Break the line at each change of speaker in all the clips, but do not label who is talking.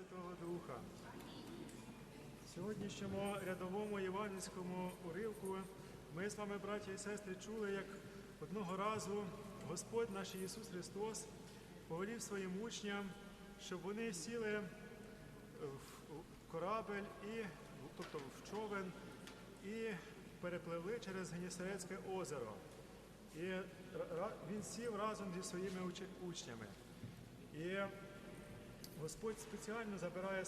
Святого Духа. Сьогоднішньому рядовому євангельському уривку ми з вами, браті і сестри, чули, як одного разу Господь наш Ісус Христос повелів своїм учням, щоб вони сіли в корабель, і, тобто в човен, і перепливли через Генісарецьке озеро. І він сів разом зі своїми учнями. І Господь спеціально забирає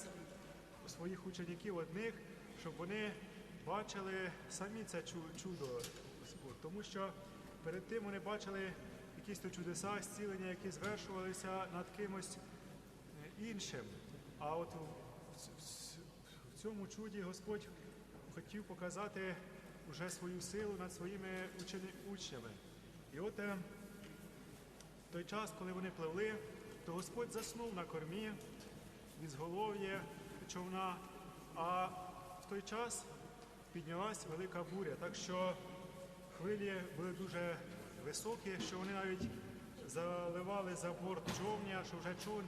своїх учеників одних, щоб вони бачили самі це чудо. Тому що перед тим вони бачили якісь то чудеса, зцілення, які звершувалися над кимось е, іншим. А от в, цьому чуді Господь хотів показати вже свою силу над своїми учнями. І от е, той час, коли вони пливли, то Господь заснув на кормі від зголов'я човна, а в той час піднялась велика буря, так що хвилі були дуже високі, що вони навіть заливали за борт човня, що вже човен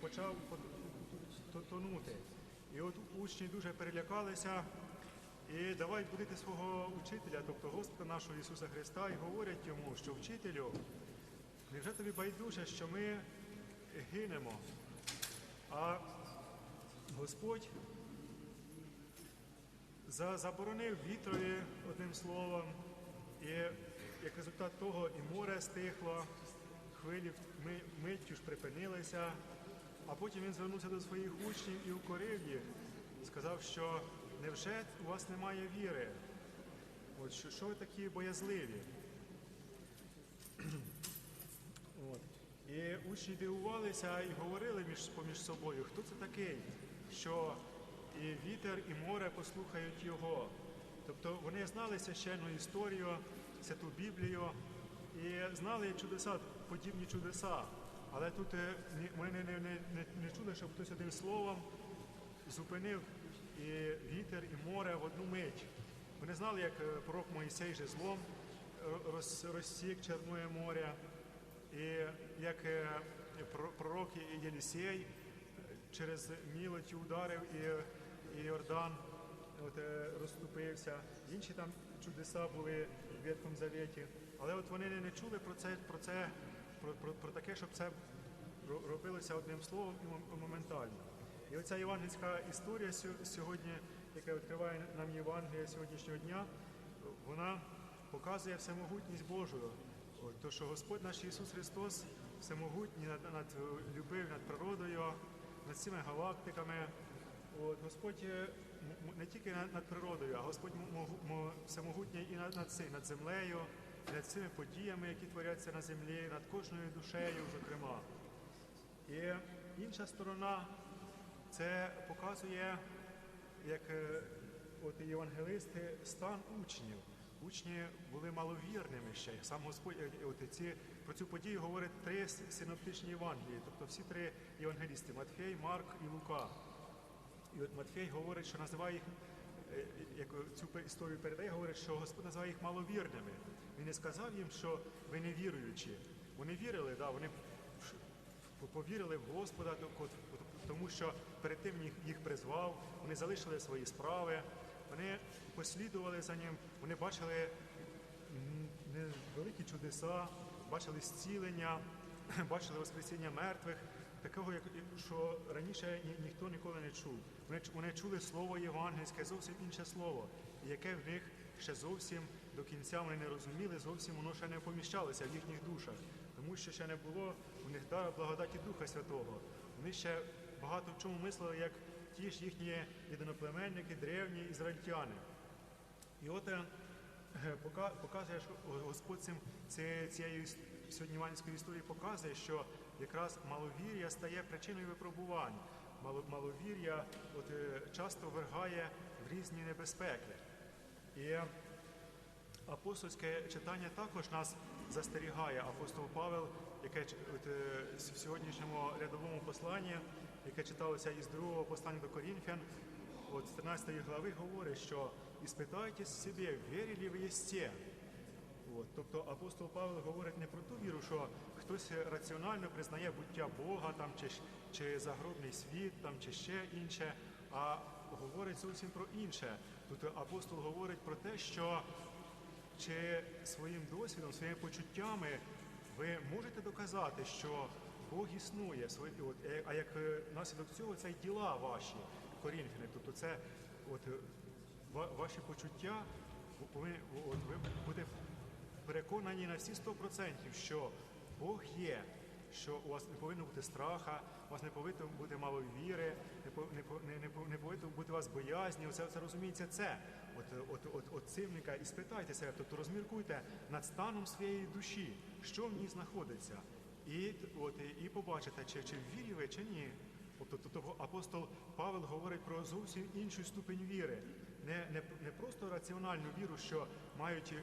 почав тонути. І от учні дуже перелякалися і давай будити свого учителя, тобто Господа нашого Ісуса Христа, і говорять йому, що вчителю, невже тобі байдуже, що ми гинемо? А Господь заборонив вітрові одним словом, і як результат того і море стихло, хвилі ми, миттю ж припинилися, а потім він звернувся до своїх учнів і укорив їх, сказав, що невже у вас немає віри? От що, що ви такі боязливі? Учні дивувалися і говорили між, поміж собою, хто це такий, що і вітер, і море послухають його. Тобто вони знали священну історію, святу Біблію і знали чудеса, подібні чудеса. Але тут е, ми не, не, не, не, не чули, щоб хтось одним словом зупинив і вітер, і море в одну мить. Вони знали, як е, пророк Моїсей жезлом е, розсік Чорне море, і як е, про- пророк Єлісей е, через мілоті ударив і, Йордан от, е, розступився. Інші там чудеса були в Ветхому Завіті. Але от вони не, чули про це, про це, про, про, про таке, щоб це робилося одним словом і моментально. І оця євангельська історія сьо- сьогодні, яка відкриває нам Євангелія сьогоднішнього дня, вона показує всемогутність Божу. От, То, що Господь наш Ісус Христос всемогутній над, над любив над природою, над цими галактиками. От, Господь не тільки над, над природою, а Господь всемогутній і над, над, над землею, над цими подіями, які творяться на землі, над кожною душею, зокрема. І інша сторона це показує, як е, от євангелисти, стан учнів. Учні були маловірними ще. Сам Господь от ці, про цю подію говорять три синоптичні Євангелії, тобто всі три євангелісти Матфей, Марк і Лука. І от Матфей говорить, що називає їх, е, як цю історію передає, говорить, що Господь називає їх маловірними. Він не сказав їм, що ви не віруючі. Вони вірили, да, вони повірили в Господа, тому що перед тим їх призвав, вони залишили свої справи, вони послідували за ним, вони бачили великі чудеса, бачили зцілення, бачили воскресіння мертвих, такого, що раніше ніхто ніколи не чув. Вони чули слово євангельське, зовсім інше слово, яке в них ще зовсім до кінця вони не розуміли, зовсім воно ще не поміщалося в їхніх душах, тому що ще не було у них дара благодаті Духа Святого. Вони ще багато в чому мислили, як ті ж їхні єдиноплеменники, древні ізраїльтяни. І от е, пока- показує, що Господь цим цією іс- сьогодні іванської історії показує, що якраз маловір'я стає причиною випробувань. Маловір'я от, е, часто вергає в різні небезпеки. І апостольське читання також нас застерігає. Апостол Павел, яке от, е, в сьогоднішньому рядовому посланні, яке читалося із другого послання до Корінфян, от 13 глави говорить, що «Іспитайте себе, вірили ви єсте». От, тобто апостол Павел говорить не про ту віру, що хтось раціонально признає буття Бога там, чи, чи загробний світ, там, чи ще інше, а говорить зовсім про інше. Тут апостол говорить про те, що чи своїм досвідом, своїми почуттями ви можете доказати, що Бог існує, от, е, а як е, наслідок цього це й діла ваші корінфяни. Тобто це от, е, ваші почуття, ви, от, ви будете переконані на всі 100%, що Бог є, що у вас не повинно бути страха, у вас не повинно бути мало віри, не, не, не, повинно бути у вас боязні. Оце, це розуміється це. От, от, от, от цим нека і спитайте себе, тобто розміркуйте над станом своєї душі, що в ній знаходиться. І, от, і, побачите, чи, чи вірі ви, чи ні. Тобто, тобто апостол Павел говорить про зовсім іншу ступень віри. Не, не, не просто раціональну віру, що мають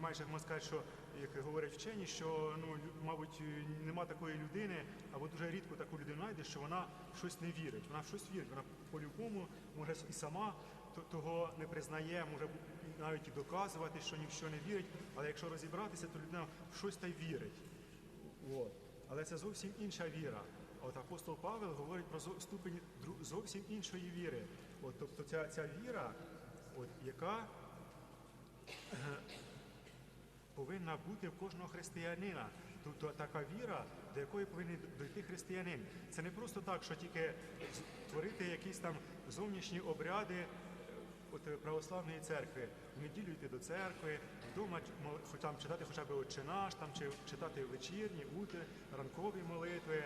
майже можна сказати, що як говорять вчені, що ну мабуть нема такої людини, або дуже рідко таку людину знайде, що вона щось не вірить. Вона в щось вірить. Вона по-любому може і сама того не признає, може навіть і доказувати, що ні в що не вірить. Але якщо розібратися, то людина в щось та й вірить. От. Але це зовсім інша віра. От апостол Павел говорить про ступень зовсім іншої віри. От, тобто ця, ця віра, от, яка е, повинна бути в кожного християнина. Тобто така віра, до якої повинен дойти християнин. Це не просто так, що тільки творити якісь там зовнішні обряди е, от православної церкви. В неділю йти до церкви, вдома там читати хоча б «Отче наш», там чи читати вечірні, утри, ранкові молитви,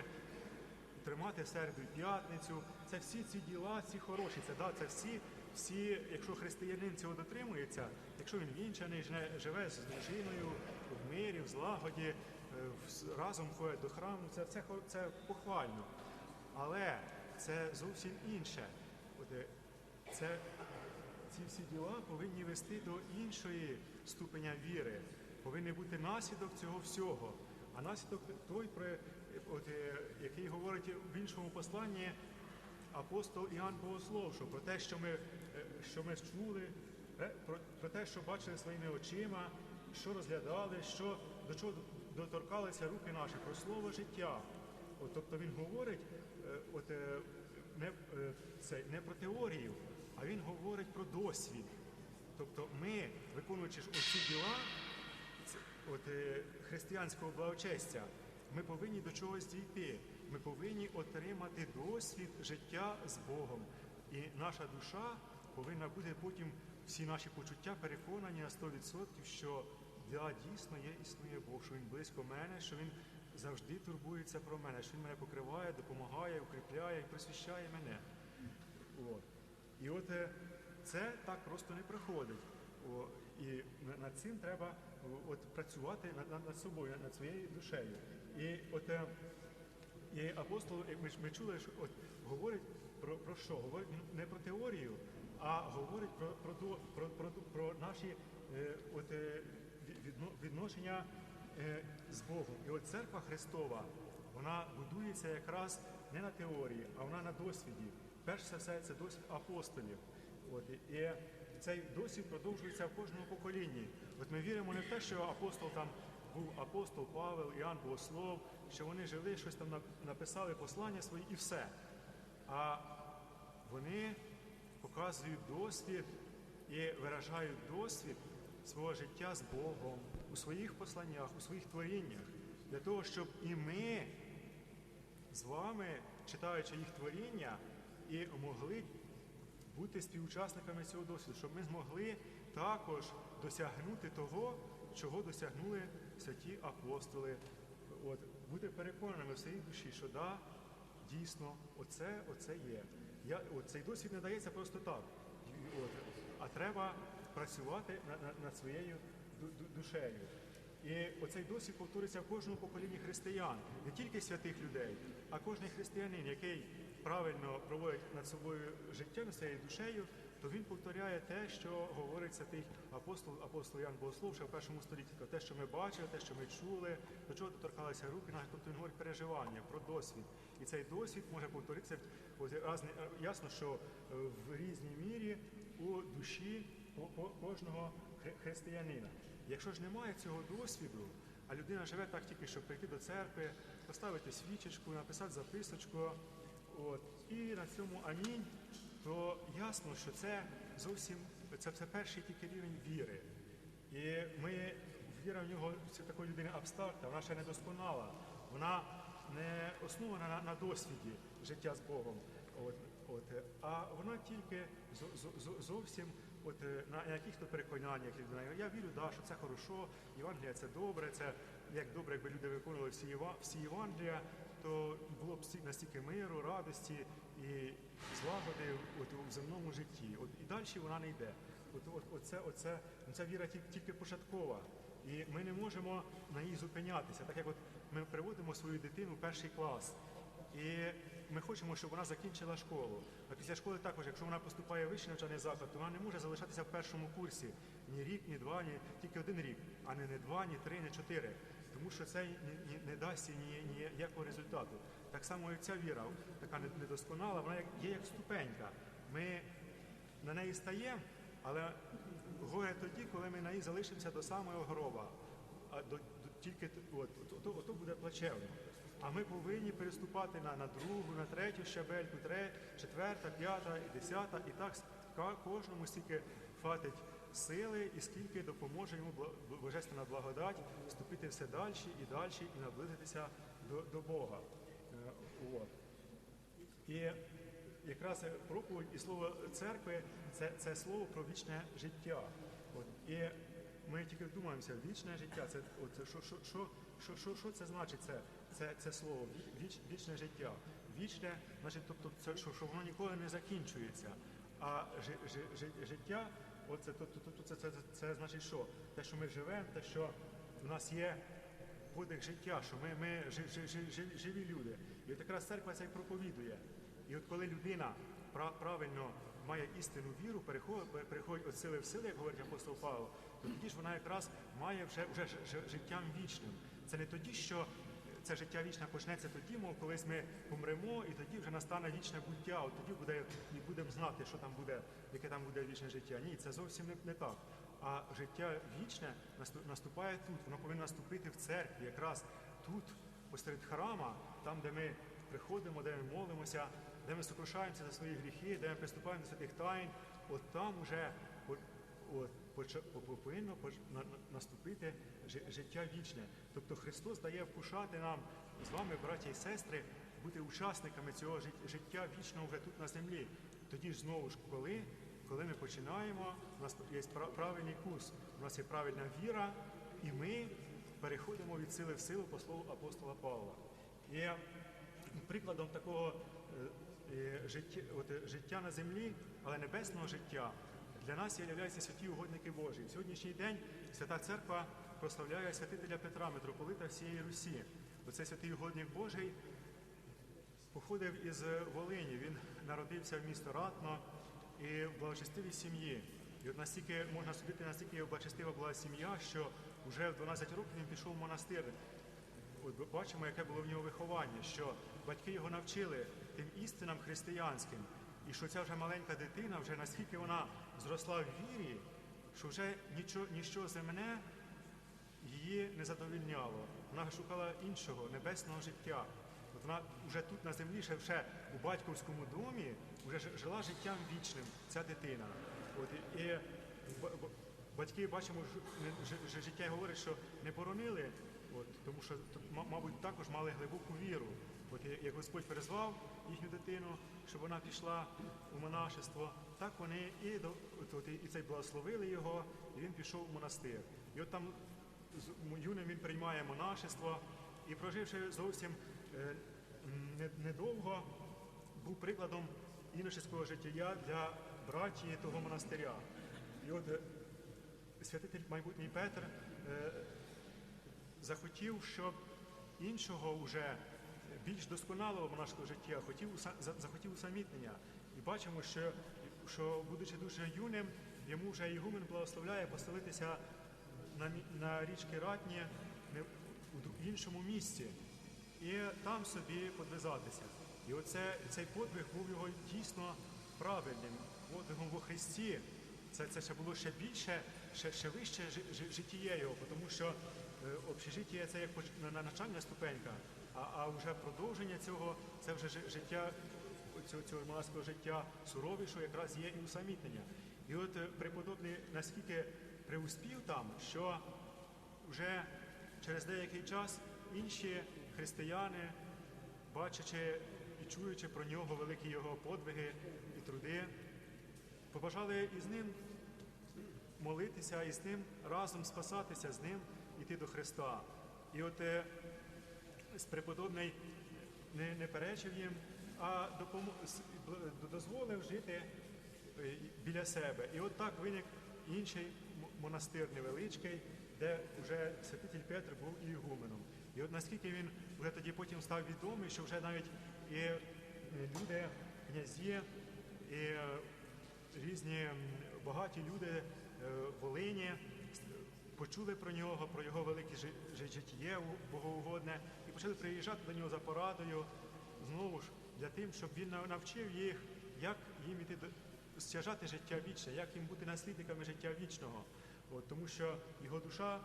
тримати середу і п'ятницю. Це всі ці діла, ці хороші. Це да, це всі, всі, якщо християнин цього дотримується, якщо він вінчаний, живе з дружиною в мирі, в злагоді, е, разом ходить до храму, це, це, це похвально. Але це зовсім інше. Е, це ці всі діла повинні вести до іншої ступеня віри. Повинен бути наслідок цього всього. А наслідок той, про от, е, який говорить в іншому посланні апостол Іоанн Богослов, що про те, що ми, е, що ми чули, е, про, про те, що бачили своїми очима, що розглядали, що, до чого доторкалися руки наші, про слово життя. От, тобто він говорить от, не, це, не про теорію, а він говорить про досвід. Тобто ми, виконуючи ж оці діла от, е, християнського благочестя, ми повинні до чогось дійти. Ми повинні отримати досвід життя з Богом. І наша душа повинна бути потім всі наші почуття переконані на 100%, що да, дійсно є, існує Бог, що Він близько мене, що Він завжди турбується про мене, що Він мене покриває, допомагає, укріпляє і просвіщає мене. От. І от е, це так просто не приходить. О, і над цим треба от, працювати над, над, собою, над своєю душею. І от е, і апостол, ми, ми чули, що от, говорить про, про що? Говорить не про теорію, а говорить про, про, про, про, про наші е, от, відношення з Богом. І от церква Христова, вона будується якраз не на теорії, а вона на досвіді. Перш за все, це досвід апостолів. От, і- цей досвід продовжується в кожному поколінні. От ми віримо не в те, що апостол там був апостол Павел, Іоанн Богослов, що вони жили, щось там написали послання свої і все. А вони показують досвід і виражають досвід свого життя з Богом у своїх посланнях, у своїх творіннях, для того, щоб і ми з вами, читаючи їх творіння, і могли бути співучасниками цього досвіду, щоб ми змогли також досягнути того, чого досягнули святі апостоли. От, бути переконаними в своїй душі, що да, дійсно, оце, оце є. Я, от, цей досвід не дається просто так. От, а треба працювати на- на- над своєю ду- ду- душею. І оцей досвід повторюється в кожному поколінні християн, не тільки святих людей, а кожен християнин, який правильно проводить над собою життя над своєю душею, то він повторяє те, що говорить святий апостол, апостол Ян Богослов ще в першому столітті. Те, що ми бачили, те, що ми чули, до чого доторкалися руки, наші, тобто він говорить переживання, про досвід. І цей досвід може повторитися ясно, що е, в різній мірі у душі кожного християнина. Якщо ж немає цього досвіду, А людина живе так тільки, щоб прийти до церкви, поставити свічечку, написати записочку. От, і на цьому амінь, то ясно, що це зовсім це, це перший тільки рівень віри. І ми віра в нього це такої людини абстрактна, вона ще не досконала, вона не основана на, на досвіді життя з Богом. От, от, а вона тільки зо- зо- зовсім от, е, на яких-то переконаннях. людина. Я вірю, да, що це хорошо, Євангелія це добре, це як добре, якби люди виконували всі, всі Євангелія, то було б стільки- настільки миру, радості і злагоди от, у земному житті. От, і далі вона не йде. От, от, оце, оце, ця віра тільки початкова. І ми не можемо на ній зупинятися. Так як от ми приводимо свою дитину в перший клас. І ми хочемо, щоб вона закінчила школу. А після школи також, якщо вона поступає в вищий навчальний заклад, то вона не може залишатися в першому курсі ні рік, ні два, ні тільки один рік, а не, не два, ні три, ні чотири. Тому що це не дасть ніякого результату. Так само і ця віра, така не- недосконала, вона є як ступенька. Ми на неї стаємо, але горе тоді, коли ми на ній залишимося до самого гроба. А до, до- тільки от, от, от, ото буде плачевно. А ми повинні переступати на, на другу, на третю щабельку, тре, четверта, п'ята і десята. І так кожному стільки хватить сили і скільки допоможе йому божественна благодать вступити все далі і далі і наблизитися до, до Бога. Е, От. І якраз проповідь і слово церкви це, це слово про вічне життя. От. І ми тільки вдумаємося, вічне життя, це от, що, що, що, що, що, що це значить, це, це, це слово, віч, вічне життя. Вічне, значить, тобто, це, що, що воно ніколи не закінчується. А жи, жи, жи, життя, оце, то, то, то, це, це, це, це значить що? Те, що ми живемо, те, що в нас є подих життя, що ми, ми жи- жи- жи- жи- живі люди. І от якраз церква це й проповідує. І от коли людина правильно має істинну віру, переходить, переходить від сили в сили, як говорить апостол Павло, то тоді ж вона якраз має вже, вже життям вічним. Це не тоді, що це життя вічне почнеться тоді, мов колись ми помремо, і тоді вже настане вічне буття. От тоді буде і будемо знати, що там буде, яке там буде вічне життя. Ні, це зовсім не, не так. А життя вічне насту- наступає тут. Воно повинно наступити в церкві, якраз тут, посеред храма, там, де ми приходимо, де ми молимося, де ми сокрушаємося за свої гріхи, де ми приступаємо до святих тайн. От там уже от, от, повинно наступити життя вічне. Тобто Христос дає вкушати нам з вами, браті і сестри, бути учасниками цього жит- життя вічного вже тут на землі. Тоді ж знову ж коли, коли ми починаємо, у нас є правильний курс, у нас є правильна віра, і ми переходимо від сили в силу по слову апостола Павла. І прикладом такого е, е, життя на землі, але небесного життя, для нас являються святі угодники Божі. В сьогоднішній день Свята Церква прославляє святителя Петра, митрополита всієї Русі. Оцей святий угодник Божий походив із Волині. Він народився в місто Ратно і в благочестивій сім'ї. І от настільки можна судити, настільки благочестива була сім'я, що вже в 12 років він пішов в монастир. От бачимо, яке було в нього виховання, що батьки його навчили тим істинам християнським, і що ця вже маленька дитина, вже наскільки вона зросла в вірі, що вже нічого, земне її не задовільняло. Вона шукала іншого небесного життя. От вона вже тут на землі, ще, ще у батьківському домі, вже жила життям вічним, ця дитина. От, і, і ба- ба- батьки бачимо, життя говорить, що не боронили, от, тому що мабуть також мали глибоку віру. От як Господь призвав їхню дитину, щоб вона пішла у монашество, так вони і, от, і цей благословили його, і він пішов у монастир. І от там юним він приймає монашество і, проживши зовсім е, недовго, був прикладом іночеського життя для братії того монастиря. І от е, святитель майбутній Петр е, захотів, щоб іншого вже більш досконалого монашого життя хотів захотів усамітнення. І бачимо, що, що будучи дуже юним, йому вже Ігумен благословляє поселитися на, на річки Ратні у іншому місці і там собі подвизатися. І оце, цей подвиг був його дійсно правильним подвигом во Христі. Це, це ще було ще більше, ще, ще вище жи- жи- житіє його, тому що е, общежиття це як на- на навчальна ступенька, а, а вже продовження цього це вже життя цього, цього монастирського життя суровішого якраз є і усамітнення. І от е, преподобний наскільки преуспів там, що вже через деякий час інші християни, бачачи і чуючи про нього великі його подвиги і труди, побажали із ним молитися і з ним разом спасатися, з ним іти до Христа. І от е, преподобний не, не перечив їм, а допомо... с- б- дозволив жити е, біля себе. І от так виник інший монастир невеличкий, де вже святитель Петр був і ігуменом. І от наскільки він вже тоді потім став відомий, що вже навіть і е, люди, князі, і е, різні багаті люди Волині почули про нього, про його велике жи- жи- богоугодне, почали приїжджати до нього за порадою знову ж для тим, щоб він навчив їх, як їм іти стяжати життя вічне, як їм бути наслідниками життя вічного. От, тому що його душа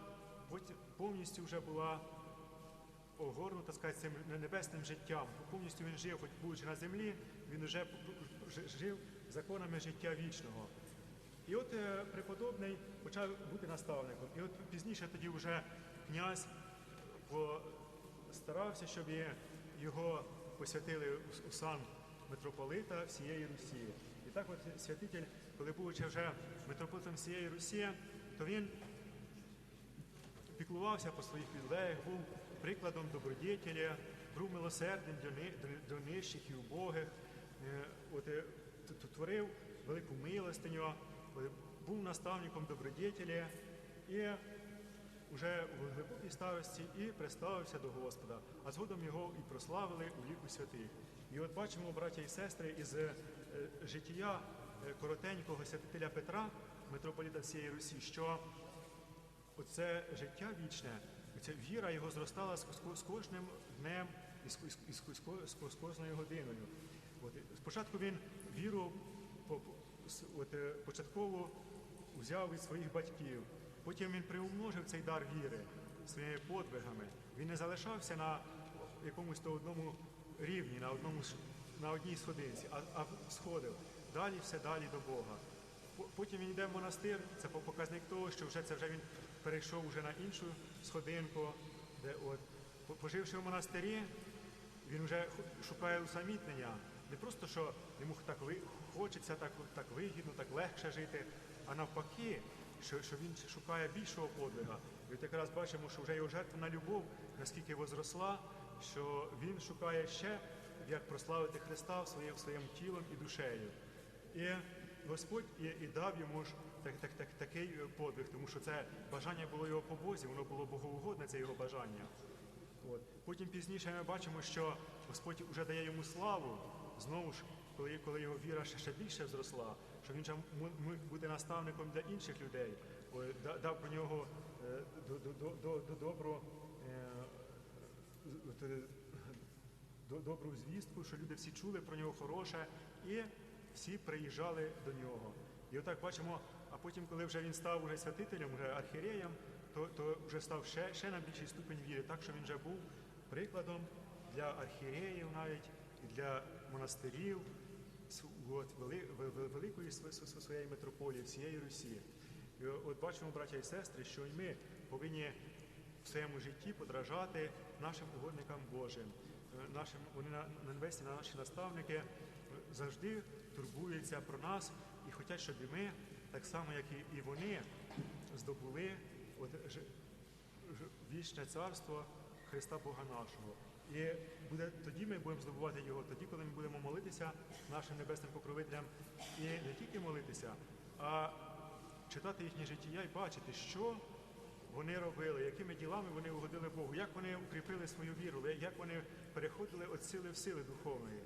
повністю вже була огорнута сказати, цим небесним життям. Повністю він жив, хоч будучи на землі, він вже жив законами життя вічного. І от е, преподобний почав бути наставником. І от пізніше тоді вже князь постарався, щоб його посвятили у- сан митрополита всієї Русі. І так от святитель, коли будучи вже митрополитом всієї Русі, то він піклувався по своїх підлеглих, був прикладом добродетеля, був милосердним до, ни- до, до нижчих і убогих, е, от, е, творив велику милостиню, е, був наставником добродетеля і вже у глибокій старості і представився до Господа, а згодом його і прославили у ліку святих. І от бачимо, браття і сестри, із е, життя е, коротенького святителя Петра, митрополіта всієї Русі, що оце життя вічне, ця віра його зростала з, кожним днем і з, кожною годиною. От, спочатку він віру от, е, початково взяв від своїх батьків, потім він приумножив цей дар віри своїми подвигами. Він не залишався на якомусь то одному рівні, на, одному, на одній сходинці, а, а сходив далі все далі до Бога. Потім він йде в монастир, це показник того, що вже це вже він перейшов вже на іншу сходинку, де от поживши в монастирі, він вже шукає усамітнення. Не просто що йому так хочеться, так, так вигідно, так легше жити, а навпаки, що, що він шукає більшого подвига. І от якраз бачимо, що вже його жертвна любов наскільки возросла, що він шукає ще, як прославити Христа своїм, своїм тілом і душею. І Господь і, і дав йому ж так, так, так, такий е, подвиг, тому що це бажання було його по Бозі, воно було богоугодне, це його бажання. От. Потім пізніше ми бачимо, що Господь вже дає йому славу, знову ж, коли, коли його віра ще більше зросла, що він міг бути наставником для інших людей, дав про нього е, до, до, до, до, до добру, е, е, до- добру звістку, що люди всі чули про нього хороше, і всі приїжджали до нього. І отак бачимо, а потім, коли вже він став уже святителем, вже архієреєм, то, то вже став ще, ще на більший ступень віри, так що він вже був прикладом для архієреїв навіть і для монастирів от, вели, ве- ве- великої св- св- св- своєї митрополії, всієї Русі. І от бачимо, браття і сестри, що і ми повинні в своєму житті подражати нашим угодникам Божим. Е, Нашим, вони на, на небесні, наші наставники е, завжди турбуються про нас і хочуть, щоб і ми, так само, як і вони, здобули от, ж, ж- вічне царство Христа Бога нашого. І буде, тоді ми будемо здобувати його, тоді, коли ми будемо молитися нашим небесним покровителям, і не тільки молитися, а читати їхнє життя і бачити, що вони робили, якими ділами вони угодили Богу, як вони укріпили свою віру, як вони переходили від сили в сили духовної.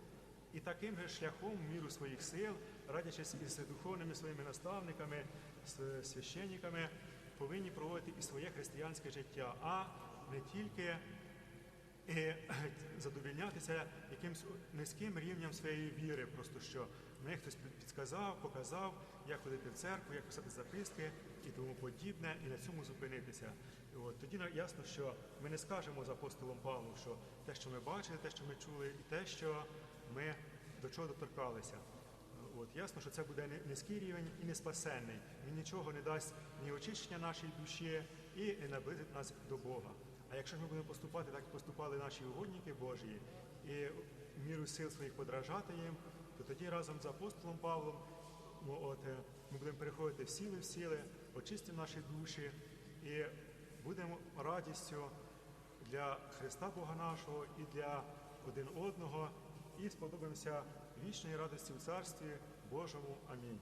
І таким же шляхом, міру своїх сил, радячись із духовними своїми наставниками, священниками, повинні проводити і своє християнське життя, а не тільки е, задовільнятися якимсь низьким рівнем своєї віри, просто що мені хтось під- підсказав, показав, як ходити в церкву, як писати записки і тому подібне, і на цьому зупинитися. І От, тоді ясно, що ми не скажемо з апостолом Павлом, що те, що ми бачили, те, що ми чули, і те, що ми до чого доторкалися. От, ясно, що це буде низький рівень і не спасенний. Він нічого не дасть ні очищення нашій душі і не наблизить нас до Бога. А якщо ж ми будемо поступати так, поступали наші угодники Божі, і міру сил своїх подражати їм, то тоді разом з апостолом Павлом ну, от, е, ми будемо переходити в сили в сили, очистимо наші душі і будемо радістю для Христа Бога нашого і для один одного, і сподобаємося вічної радості в Царстві Божому. Амінь.